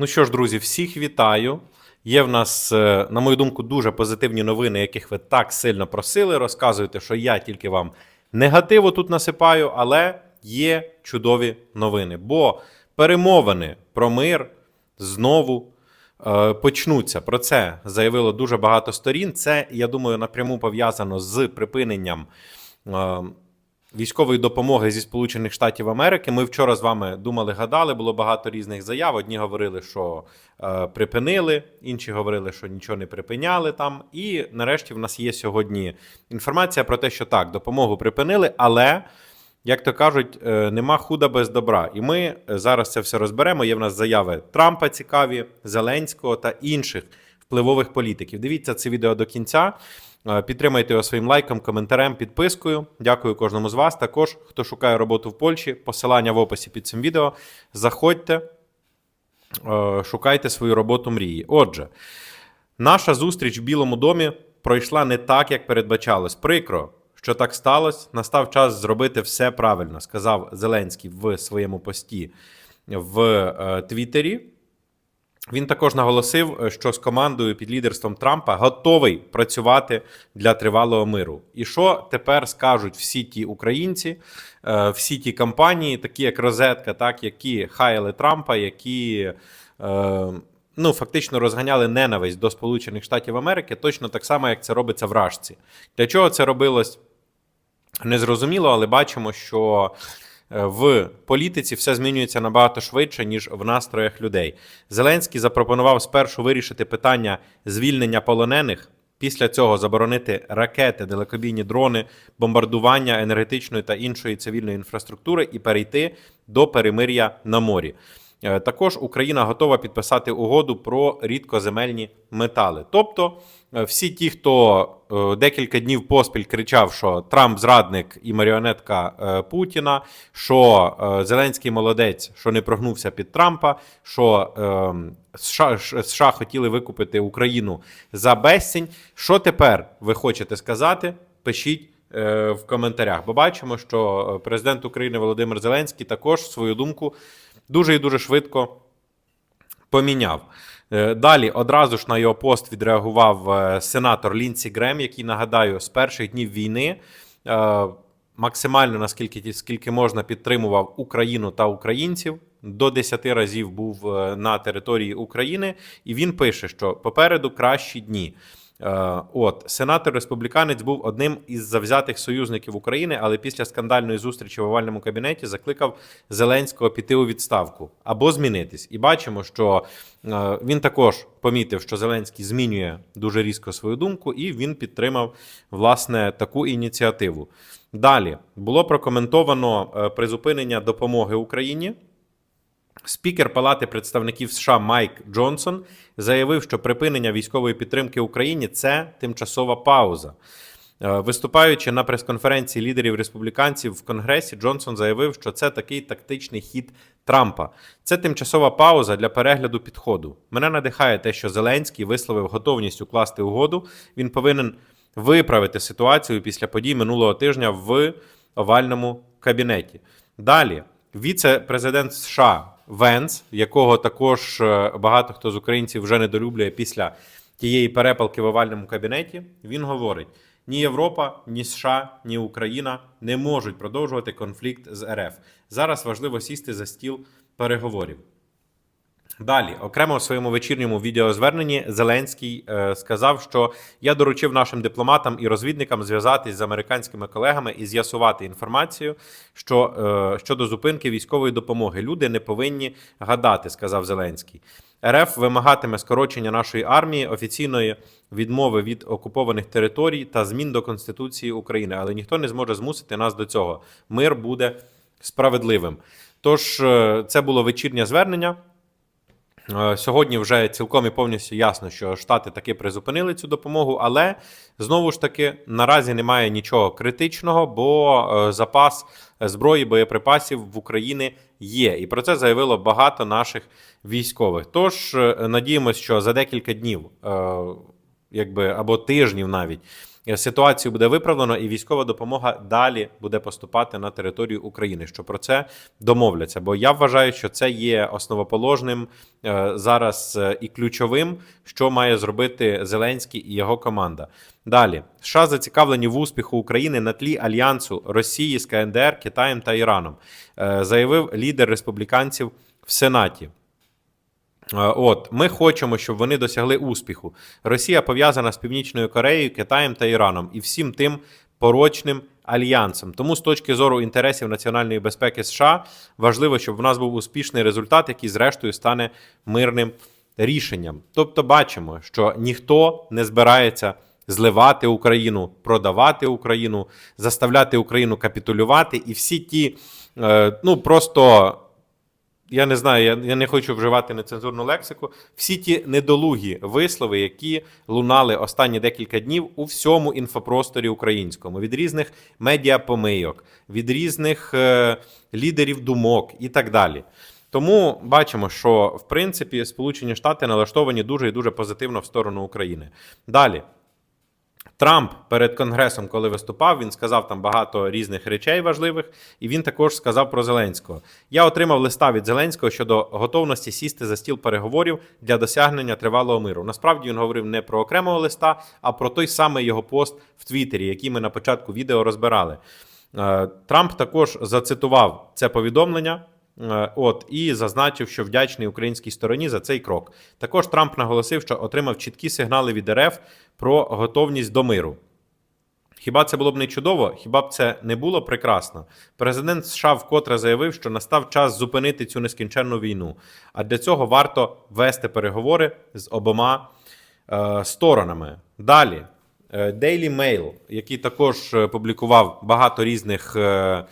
Ну що ж, друзі, всіх вітаю. Є в нас, е, на мою думку, дуже позитивні новини, яких ви так сильно просили. Розказуєте, що я тільки вам негативу тут насипаю, але є чудові новини. Бо перемовини про мир знову е, почнуться. Про це заявило дуже багато сторін. Це, я думаю, напряму пов'язано з припиненням. е, Військової допомоги зі Сполучених Штатів Америки. Ми вчора з вами думали, гадали, було багато різних заяв. Одні говорили, що е, припинили, інші говорили, що нічого не припиняли там. І нарешті в нас є сьогодні інформація про те, що так, допомогу припинили, але. Як то кажуть, е, нема худа без добра. І ми зараз це все розберемо. Є в нас заяви Трампа цікаві, Зеленського та інших впливових політиків. Дивіться це відео до кінця. Е, Підтримайте його своїм лайком, коментарем, підпискою. Дякую кожному з вас. Також, хто шукає роботу в Польщі, посилання в описі під цим відео. Заходьте, е, шукайте свою роботу мрії. Отже, наша зустріч в Білому домі пройшла не так, як передбачалось. Прикро, що так сталося. Настав час зробити все правильно, сказав Зеленський в своєму пості в е, Твіттері. Він також наголосив, що з командою під лідерством Трампа готовий працювати для тривалого миру. І що тепер скажуть всі ті українці, е, всі ті компанії, такі як Розетка, так які хаяли Трампа, які е, ну фактично розганяли ненависть до Сполучених Штатів Америки, точно так само, як це робиться в Рашці. Для чого це робилось? Незрозуміло, але бачимо, що в політиці все змінюється набагато швидше, ніж в настроях людей. Зеленський запропонував спершу вирішити питання звільнення полонених. Після цього заборонити ракети, далекобійні дрони, бомбардування енергетичної та іншої цивільної інфраструктури і перейти до перемир'я на морі. Е, Також Україна готова підписати угоду про рідкоземельні метали. Тобто, е, всі ті, хто е, декілька днів поспіль кричав, що Трамп зрадник і маріонетка Путіна, що Зеленський молодець, що не прогнувся під Трампа, що США, США хотіли викупити Україну за безцінь. Що тепер ви хочете сказати? Пишіть в коментарях. Бо бачимо, що е, президент України Володимир Зеленський також свою думку дуже і дуже швидко поміняв. Е, Далі одразу ж на його пост відреагував е, сенатор Лінсі Грем, який нагадаю з перших днів війни е, максимально наскільки скільки можна підтримував Україну та українців. До 10 разів був е, на території України, і він пише, що попереду кращі дні. Е, От сенатор республіканець був одним із завзятих союзників України, але після скандальної зустрічі в овальному кабінеті закликав Зеленського піти у відставку або змінитись. І бачимо, що е, він також помітив, що Зеленський змінює дуже різко свою думку, і він підтримав власне таку ініціативу. Далі було прокоментовано е, призупинення допомоги Україні. Спікер Палати представників США Майк Джонсон заявив, що припинення військової підтримки Україні це тимчасова пауза. Е, Виступаючи на прес-конференції лідерів республіканців в Конгресі, Джонсон заявив, що це такий тактичний хід Трампа. Це тимчасова пауза для перегляду підходу. Мене надихає те, що Зеленський висловив готовність укласти угоду. Він повинен виправити ситуацію після подій минулого тижня в овальному кабінеті. Далі віце-президент США Венс, якого також е, багато хто з українців вже недолюблює після тієї перепалки в овальному кабінеті. Він говорить: ні Європа, ні США, ні Україна не можуть продовжувати конфлікт з РФ. Зараз важливо сісти за стіл переговорів. Далі, окремо в своєму вечірньому відеозверненні Зеленський е, сказав, що я доручив нашим дипломатам і розвідникам зв'язатись з американськими колегами і з'ясувати інформацію, що е, щодо зупинки військової допомоги. Люди не повинні гадати, сказав Зеленський. РФ вимагатиме скорочення нашої армії, офіційної відмови від окупованих територій та змін до Конституції України, але ніхто не зможе змусити нас до цього. Мир буде справедливим. Тож е, це було вечірнє звернення. Е, Сьогодні вже цілком і повністю ясно, що Штати таки призупинили цю допомогу, але знову ж таки наразі немає нічого критичного, бо е, запас зброї, боєприпасів в Україні є. І про це заявило багато наших військових. Тож е, надіємося, що за декілька днів, якби або тижнів навіть. Е, ситуацію буде виправлено, і військова допомога далі буде поступати на територію України. Що про це домовляться? Бо я вважаю, що це є основоположним е, зараз е, і ключовим, що має зробити Зеленський і його команда. Далі США зацікавлені в успіху України на тлі альянсу Росії з КНДР, Китаєм та Іраном, заявив лідер республіканців в Сенаті. Е, От ми хочемо, щоб вони досягли успіху. Росія пов'язана з Північною Кореєю, Китаєм та Іраном і всім тим порочним альянсом. Тому з точки зору інтересів національної безпеки США важливо, щоб в нас був успішний результат, який зрештою стане мирним рішенням. Тобто, бачимо, що ніхто не збирається зливати Україну, продавати Україну, заставляти Україну капітулювати, і всі ті, е, ну просто я не знаю, я, я не хочу вживати нецензурну лексику. Всі ті недолугі вислови, які лунали останні декілька днів у всьому інфопросторі українському, від різних медіапомийок, від різних е, лідерів думок і так далі. Тому бачимо, що в принципі Сполучені Штати налаштовані дуже і дуже позитивно в сторону України. Далі. Трамп перед Конгресом, коли виступав, він сказав там багато різних речей важливих, і він також сказав про Зеленського. Я отримав листа від Зеленського щодо готовності сісти за стіл переговорів для досягнення тривалого миру. Насправді він говорив не про окремого листа, а про той самий його пост в Твіттері, який ми на початку відео розбирали. Е, Трамп також зацитував це повідомлення. Е, От і зазначив, що вдячний українській стороні за цей крок. Також Трамп наголосив, що отримав чіткі сигнали від РФ про готовність до миру. Хіба це було б не чудово? Хіба б це не було прекрасно? Президент США вкотре заявив, що настав час зупинити цю нескінченну війну. А для цього варто вести переговори з обома е, сторонами. Далі, е, Daily Mail, який також е, публікував багато різних е,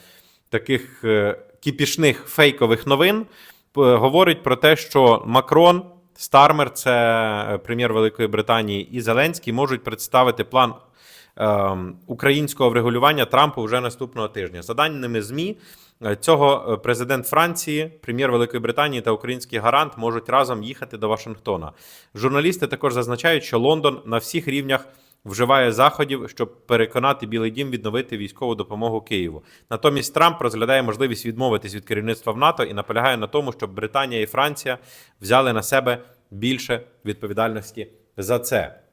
таких е, кіпішних фейкових новин, говорить про те, що Макрон, Стармер, це е, прем'єр Великої Британії, і Зеленський можуть представити план ем, українського врегулювання Трампу вже наступного тижня. За даними ЗМІ, е, цього е, президент Франції, прем'єр Великої Британії та український гарант можуть разом їхати до Вашингтона. Журналісти також зазначають, що Лондон на всіх рівнях вживає заходів, щоб переконати Білий Дім відновити військову допомогу Києву. Натомість Трамп розглядає можливість відмовитись від керівництва в НАТО і наполягає на тому, щоб Британія і Франція взяли на себе більше відповідальності за це.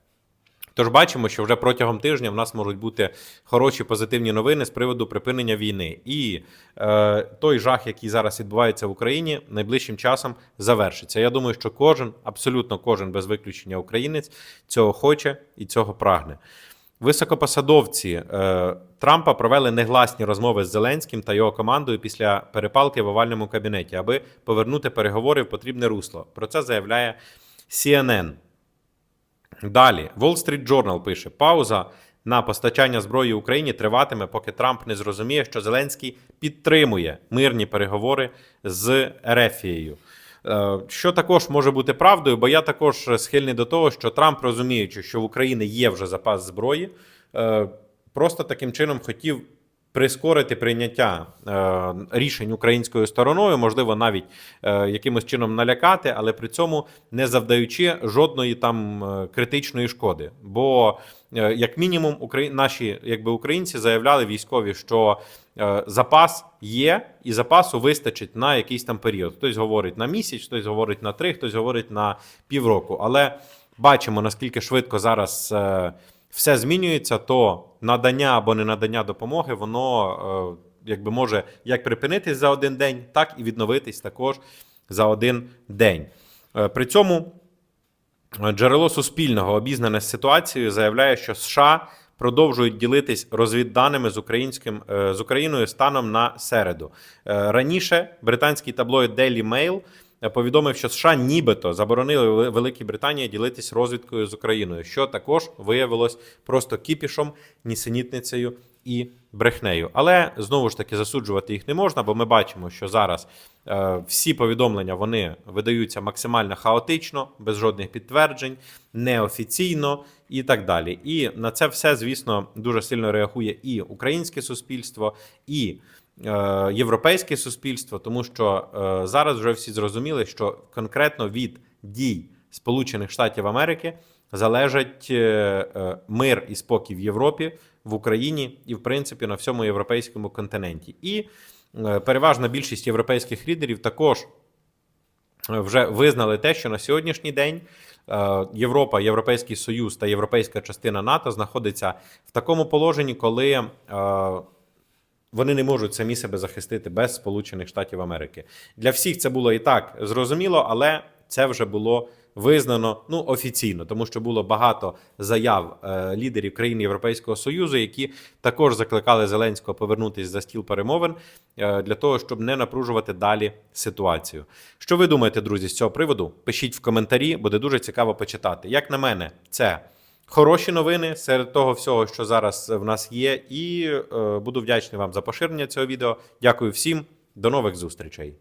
Тож бачимо, що вже протягом тижня в нас можуть бути хороші позитивні новини з приводу припинення війни. І е, той жах, який зараз відбувається в Україні, найближчим часом завершиться. Я думаю, що кожен, абсолютно кожен без виключення українець, цього хоче і цього прагне. Високопосадовці е, Трампа провели негласні розмови з Зеленським та його командою після перепалки в овальному кабінеті, аби повернути переговори в потрібне русло. Про це заявляє CNN. Далі, Wall Street Journal пише: пауза на постачання зброї Україні триватиме, поки Трамп не зрозуміє, що Зеленський підтримує мирні переговори з Ерефією. Е, Що також може бути правдою, бо я також схильний до того, що Трамп, розуміючи, що в Україні є вже запас зброї, е, просто таким чином хотів прискорити прийняття е, рішень українською стороною, можливо, навіть е, якимось чином налякати, але при цьому не завдаючи жодної там е, критичної шкоди. Бо, е, як мінімум, украї... наші якби українці заявляли військові, що е, запас є, і запасу вистачить на якийсь там період. Хтось говорить на місяць, хтось говорить на три, хтось говорить на півроку. Але бачимо наскільки швидко зараз. е, все змінюється, то надання або не надання допомоги, воно е, якби може як припинитись за один день, так і відновитись також за один день. Е, При цьому е, джерело Суспільного, обізнане з ситуацією, заявляє, що США продовжують ділитись розвідданими з українським з Україною станом на середу. Раніше британський таблоїд Daily Mail повідомив, що США нібито заборонили Великій Британії ділитись розвідкою з Україною, що також виявилось просто кіпішом, нісенітницею і брехнею. Але знову ж таки засуджувати їх не можна, бо ми бачимо, що зараз е, всі повідомлення вони видаються максимально хаотично, без жодних підтверджень, неофіційно і так далі. І на це все, звісно, дуже сильно реагує і українське суспільство, і європейське суспільство, тому що е, зараз вже всі зрозуміли, що конкретно від дій Сполучених Штатів Америки залежить е, е, мир і спокій в Європі, в Україні і, в принципі, на всьому європейському континенті. І е, переважна більшість європейських лідерів також е, вже визнали те, що на сьогоднішній день е, Європа, Європейський Союз та європейська частина НАТО знаходиться в такому положенні, коли е, вони не можуть самі себе захистити без Сполучених Штатів Америки. Для всіх це було і так зрозуміло, але це вже було визнано ну офіційно, тому що було багато заяв е, лідерів країн Європейського Союзу, які також закликали Зеленського повернутися за стіл перемовин е, для того, щоб не напружувати далі ситуацію. Що ви думаєте, друзі, з цього приводу? Пишіть в коментарі, буде дуже цікаво почитати. Як на мене, це. Хороші новини серед того всього, що зараз в нас є, і е, буду вдячний вам за поширення цього відео. Дякую всім, до нових зустрічей.